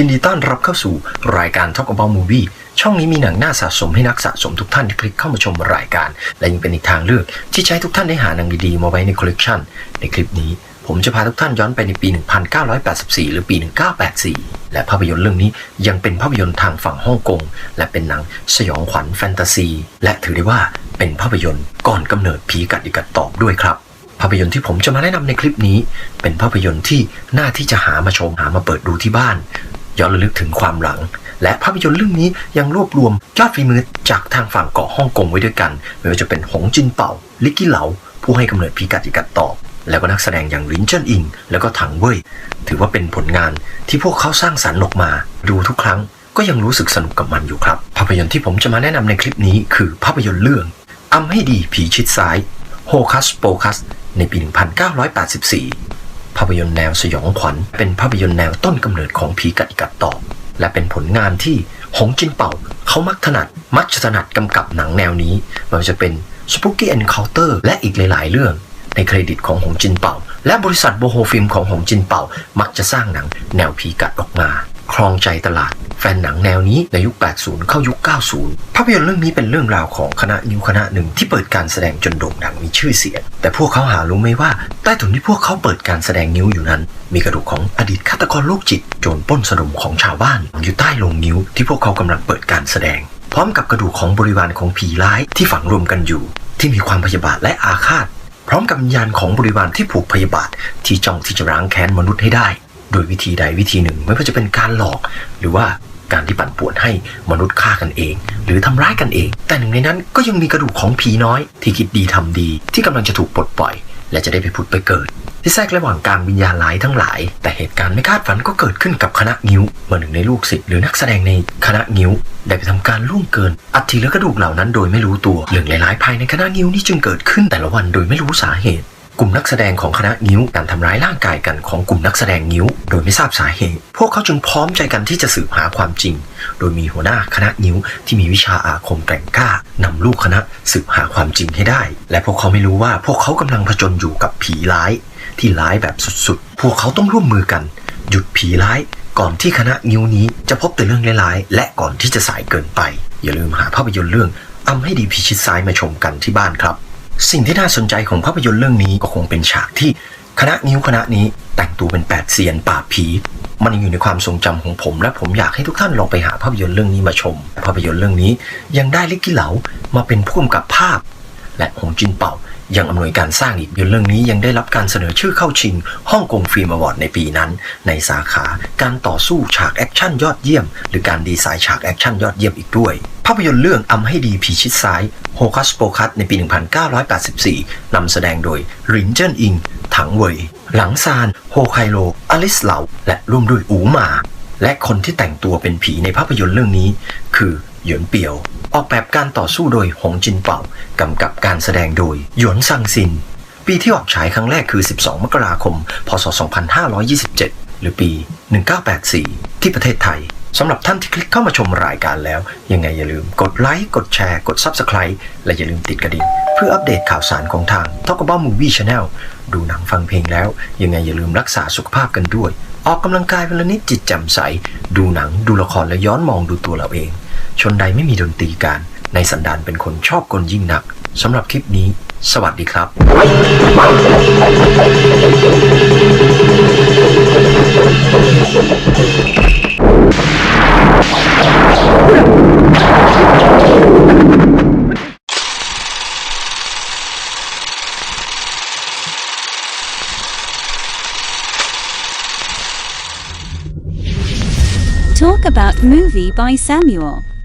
ยินดีต้อนรับเข้าสู่รายการ Talk About Movie ช่องนี้มีหนังน่าสะสมให้นักสะสมทุกท่านที่คลิกเข้ามาชมรายการ และยังเป็นอีกทางเลือก ที่ใช้ทุกท่านได้หาหนังดีๆมาไว้ในคอลเลกชันในคลิปนี้ ผมจะพาทุกท่านย้อนไปในปี 1984 หรือปี 1984 และภาพยนตร์เรื่องนี้ยังเป็นภาพยนตร์ทางฝั่งฮ่องกงและเป็นหนังสยองขวัญแฟนตาซี และถือได้ว่าเป็นภาพยนตร์ก่อนกำเนิดผีกัดอีกัดตอบด้วยครับภาพยนตร์ที่ผมจะมาแนะนำในคลิปนี้ เป็นภาพยนตร์ที่น่าที่จะหามาชมหามาเปิดดูที่บ้าน ย้อนระลึกถึงความหลัง และภาพยนตร์เรื่องนี้ยังรวบรวมยอดฝีมือจากทางฝั่งเกาะฮ่องกงไว้ด้วยกัน ไม่ว่าจะเป็นหงจินเป่า ลิกกี้เหลา ผู้ให้กำเนิดพีกัดอีกัดตอบ แล้วก็นักแสดงอย่างลินเจิ้นอิง แล้วก็ถังเว่ยถือว่าเป็นผลงานที่พวกเขาสร้างสรรค์ออกมา ดูทุกครั้งก็ยังรู้สึกสนุกกับมันอยู่ครับ ภาพยนตร์ที่ผมจะมาแนะนำในคลิปนี้คือภาพยนตร์เรื่องอำให้ดีผีชิดซ้ายโฮคัสโปคัสในปี 1984 ภาพยนตร์แนวสยองขวัญ เป็นภาพยนตร์แนวต้นกำเนิดของผีกัดกัดต่อและเป็นผลงานที่หงจินเป่า เขามักถนัดมักจะถนัดกำกับหนังแนวนี้ไมันจะเป็น Spooky Encounter และอีกหลาย ๆ เรื่อง ในเครดิตของหงจินเป่า และบริษัทโบโฮฟิล์มของหงจินเป่า มักจะสร้างหนังแนวผีกัดออกมา ครองใจตลาด แฟนหนังแนวนี้ในยุค 80 เข้ายุค 90 ภาพยนตร์เรื่องนี้เป็นเรื่องราวของคณะนิ้วคณะหนึ่งที่เปิดการแสดงจนโด่งดังมีชื่อเสียง แต่พวกเขาหารู้ไหมว่าใต้ถุนที่พวกเขาเปิดการแสดงนิ้วอยู่นั้น มีกระดูกของอดีตฆาตกรโรคจิต โจรปล้นสะดมของชาวบ้านอยู่ใต้โลงนิ้วที่พวกเขากำลังเปิดการแสดง พร้อมกับกระดูกของบริวารของผีร้ายที่ฝังรวมกันอยู่ ที่มีความพยาบาทและอาฆาตพร้อมกับวิญญาณของบริวารที่ผูกพยาบาทที่จ้องที่จะร้างแค้นมนุษย์ให้ได้ โดยวิธีใดวิธีหนึ่ง ไม่ว่าจะเป็นการหลอก หรือว่าการที่ปั่นป่วนให้มนุษย์ฆ่ากันเอง หรือทำร้ายกันเอง แต่หนึ่งในนั้นก็ยังมีกระดูกของผีน้อย ที่คิดดีทำดี ที่กำลังจะถูกปลดปล่อย และจะได้ไปผุดไปเกิด ที่แทรกระหว่างกลางวิญญาณร้ายทั้งหลาย แต่เหตุการณ์ไม่คาดฝันก็เกิดขึ้นกับคณะงิ้วเมื่อหนึ่งในลูกศิษย์หรือนักแสดงในคณะงิ้ว ได้ไปทำการล่วงเกิน อัฐิและกระดูกเหล่านั้นโดยไม่รู้ตัวเรื่องหลายๆภายในคณะงิ้วนี้จึงเกิดขึ้นแต่ละวันโดยไม่รู้สาเหตุ กลุ่มนักแสดงของคณะงิ้วการทำร้ายร่างกายกันของกลุ่มนักแสดงงิ้ว โดยไม่ทราบสาเหตุ พวกเขาจึงพร้อมใจกันที่จะสืบหาความจริง โดยมีหัวหน้าคณะงิ้วที่มีวิชาอาคมแกร่งกล้านำลูกคณะสืบหาความจริงให้ได้ และพวกเขาไม่รู้ว่าพวกเขากำลังผจญอยู่กับผีร้าย ที่ร้ายแบบสุดๆ พวกเขาต้องร่วมมือกัน หยุดผีร้ายก่อนที่คณะงิ้วนี้จะพบแต่เรื่องร้ายๆและก่อนที่จะสายเกินไป อย่าลืมหาภาพยนตร์เรื่องอำให้ดีพิชิตซ้ายมาชมกันที่บ้านครับ สิ่งที่น่าสนใจของภาพยนตร์เรื่องนี้ก็คงเป็นฉากที่คณะนิ้วคณะนี้แต่งตัวเป็นแปดเซียนป่าผี มันยังอยู่ในความทรงจำของผม และผมอยากให้ทุกท่านลองไปหาภาพยนตร์เรื่องนี้มาชม ภาพยนตร์เรื่องนี้ยังได้ลิกกี้เหลามาเป็นผู้กำกับภาพ และหงจินเป่า ยังอำนวยการสร้างอีกเรื่องนี้ยังได้รับการเสนอชื่อเข้าชิงฮ่องกงฟิล์มอวอร์ดในปีนั้น ในสาขาการต่อสู้ฉากแอคชั่นยอดเยี่ยม หรือการดีไซน์ฉากแอคชั่นยอดเยี่ยมอีกด้วย ภาพยนตร์เรื่องอำให้ดีผีชิดซ้ายโฮคัสโปคัสในปี 1984 นำแสดงโดยรินเจิ้นอิง ถังเว่ยหลังซาน โฮไคโล อลิสเหลา และร่วมด้วยอูหมา และคนที่แต่งตัวเป็นผีในภาพยนตร์เรื่องนี้ คือหยวนเปียว ออกแบบการต่อสู้โดยหงจินเป่ากำกับการแสดงโดย หยวนซังซิน ปีที่ออกฉายครั้งแรกคือ 12 มกราคม พศ 2527 หรือปี 1984 ที่ประเทศไทยสำหรับท่านที่คลิกเข้ามาชมรายการแล้ว ยังไงอย่าลืมกดไลค์กดแชร์ กด Subscribe และอย่าลืมติดกระดิ่งเพื่ออัปเดตข่าวสารของทาง Talk About Movie Channel ดูหนังฟังเพลงแล้ว ยังไงอย่าลืมรักษาสุขภาพกันด้วย ออกกำลังกายวันละนิดจิตแจ่มใส ดูหนังดูละครและย้อนมองดูตัวเราเอง ชนใดไม่มีดนตรีการ ในสันดานเป็นคนชอบกลยิ่งนักสำหรับคลิปนี้ สวัสดีครับ Talk about movie by Samuel.